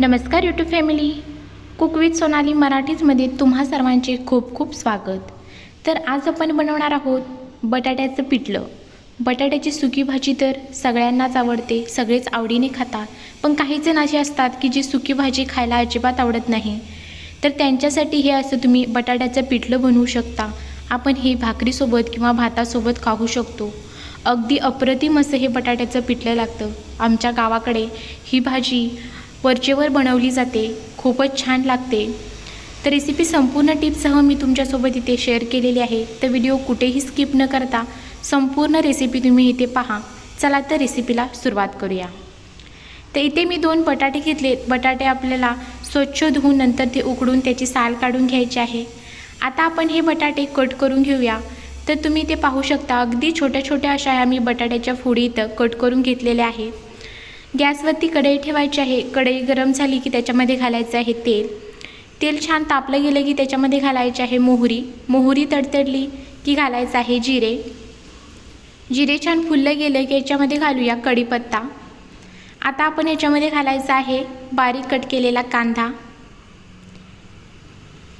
नमस्कार YouTube family cook with Sonali मराठीजमध्ये तुम्हा सर्वांचे खूप खूप स्वागत. तर आज आपण बनवणार आहोत बटाट्याचं पिठलं. बटाट्याची सुकी भाजी तर सगळ्यांनाच आवडते सगळेच आवडीने खातात. पण काही जण असे असतात की जी सुकी भाजी खायला अजिबात आवडत नाही. तर त्यांच्यासाठी हे असं तुम्ही बटाट्याचं पिठलं बनवू शकता. आपण हे भाकरीसोबत किंवा भातासोबत खाऊ शकतो. अगदी अप्रतिम असं हे बटाट्याचं पिठलं लागतं. आमच्या गावाकडे ही भाजी वरचेवर बनवली जाते. खूपच छान लागते. तर रेसिपी संपूर्ण टिपसह मी तुमच्यासोबत इथे शेअर केलेली आहे. तर व्हिडिओ कुठेही स्किप न करता संपूर्ण रेसिपी तुम्ही इथे पहा. चला तर रेसिपीला सुरुवात करूया. तर इथे मी दोन बटाटे घेतले. बटाटे आपल्याला स्वच्छ धुवून नंतर ते उकडून त्याची साल काढून घ्यायची आहे. आता आपण हे बटाटे कट करून घेऊया. तर तुम्ही ते पाहू शकता अगदी छोट्या छोट्या अशा ह्या मी बटाट्याच्या फोडी इथं कट करून घेतलेल्या आहे गॅसवरती कढई ठेवायची आहे. कढई गरम झाली की त्याच्यामध्ये घालायचं आहे तेल. तेल छान तापलं गेलं की त्याच्यामध्ये घालायचे आहे मोहरी. मोहरी तडतडली की घालायचं आहे जिरे. जिरे छान फुललं गेलं की याच्यामध्ये घालूया कढीपत्ता. आता आपण याच्यामध्ये घालायचा आहे बारीक कट केलेला कांदा.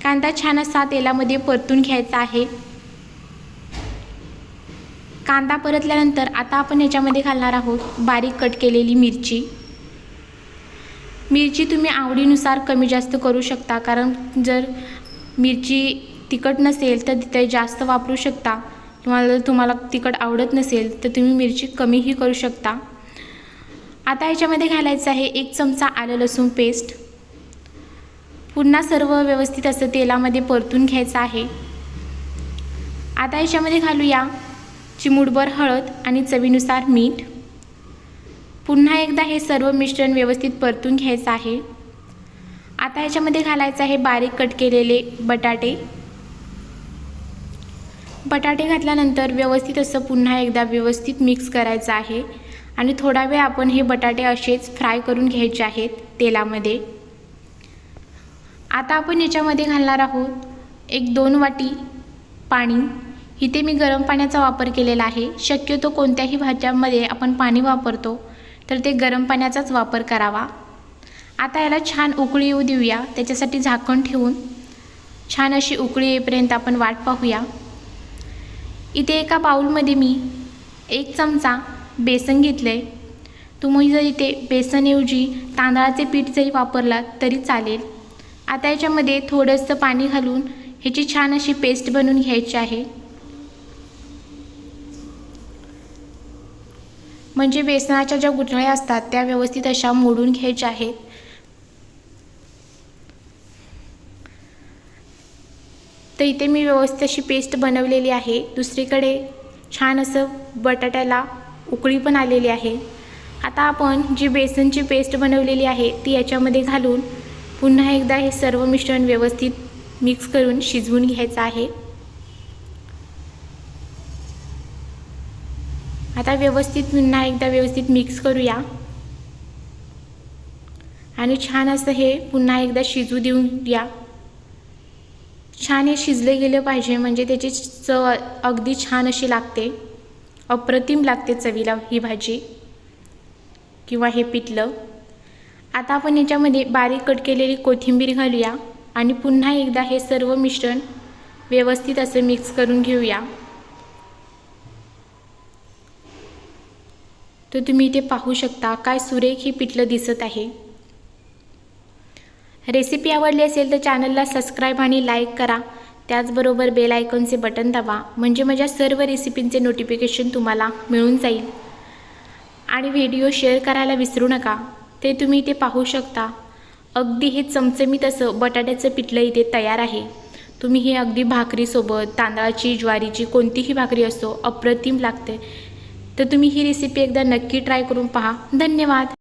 कांदा छान असा तेलामध्ये परतून घ्यायचा आहे. कांदा परतल्यानंतर आता आपण याच्यामध्ये घालणार आहोत बारीक कट केलेली मिरची. मिरची तुम्ही आवडीनुसार कमी जास्त करू शकता कारण जर मिरची तिखट नसेल तर तिथे जास्त वापरू शकता. तुम्हाला जर तुम्हाला तिखट आवडत नसेल तर तुम्ही मिरची कमीही करू शकता. आता याच्यामध्ये घालायचं आहे एक चमचा आलं लसूण पेस्ट. पुन्हा सर्व व्यवस्थित असं तेलामध्ये परतून घ्यायचं आहे. आता याच्यामध्ये घालूया चिमूटभर हळद आणि चवीनुसार मीठ. पुन्हा एकदा हे सर्व मिश्रण व्यवस्थित परतून घ्यायचं आहे. आता याच्यामध्ये घालायचं आहे बारीक कट केलेले बटाटे. बटाटे घातल्यानंतर व्यवस्थित असं पुन्हा एकदा व्यवस्थित मिक्स करायचं आहे आणि थोडा वेळ आपण हे बटाटे असेच फ्राय करून घ्यायचे आहेत तेलामध्ये. आता आपण याच्यामध्ये घालणार आहोत एक दोन वाटी पाणी. इथे मी गरम पाण्याचा वापर केलेला आहे. शक्यतो कोणत्याही भाज्यांमध्ये आपण पाणी वापरतो तर ते गरम पाण्याचाच वापर करावा. आता याला छान उकळी येऊ देऊया. त्याच्यासाठी झाकण ठेवून छान अशी उकळी येईपर्यंत आपण वाट पाहूया. इथे एका बाऊलमध्ये मी एक चमचा बेसन घेतलं आहे तुम्ही जर इथे बेसनऐवजी तांदळाचे पीठ जरी वापरलात तरी चालेल. आता याच्यामध्ये थोडंसं पाणी घालून ह्याची छान अशी पेस्ट बनवून घ्यायची आहे. म्हणजे बेसनाच्या ज्या गुठळ्या असतात त्या व्यवस्थित अशा मोडून घ्यायच्या आहेत. तर इथे मी व्यवस्थित अशी पेस्ट बनवलेली आहे. दुसरीकडे छान असं बटाट्याला उकळी पण आलेली आहे. आता आपण जी बेसनची पेस्ट बनवलेली आहे ती याच्यामध्ये घालून पुन्हा एकदा हे सर्व मिश्रण व्यवस्थित मिक्स करून शिजवून घ्यायचं आहे. आता व्यवस्थित पुन्हा एकदा व्यवस्थित मिक्स करूया. आणि छान असं हे पुन्हा एकदा शिजू देऊन द्या छान हे शिजले गेले पाहिजे म्हणजे त्याची चव अगदी छान अशी लागते. अप्रतिम लागते चवीला ही भाजी किंवा हे पिठलं. आता आपण याच्यामध्ये बारीक कट केलेली कोथिंबीर घालूया आणि पुन्हा एकदा हे सर्व मिश्रण व्यवस्थित असं मिक्स करून घेऊया. तर तुम्ही इथे पाहू शकता काय सुरेख हे पिठलं दिसत आहे. रेसिपी आवडली असेल तर चॅनलला सबस्क्राईब आणि लाईक करा. त्याचबरोबर बेल आयकॉनचे बटन दाबा. म्हणजे माझ्या सर्व रेसिपींचे नोटिफिकेशन तुम्हाला मिळून जाईल. आणि व्हिडिओ शेअर करायला विसरू नका. ते तुम्ही इथे पाहू शकता. अगदी हे चमचमीत असं बटाट्याचं पिठलं इथे तयार आहे. तुम्ही हे अगदी भाकरीसोबत तांदळाची ज्वारीची कोणतीही भाकरी असो अप्रतिम लागते. तर तुम्ही ही रेसिपी एकदा नक्की ट्राय करून पहा. धन्यवाद.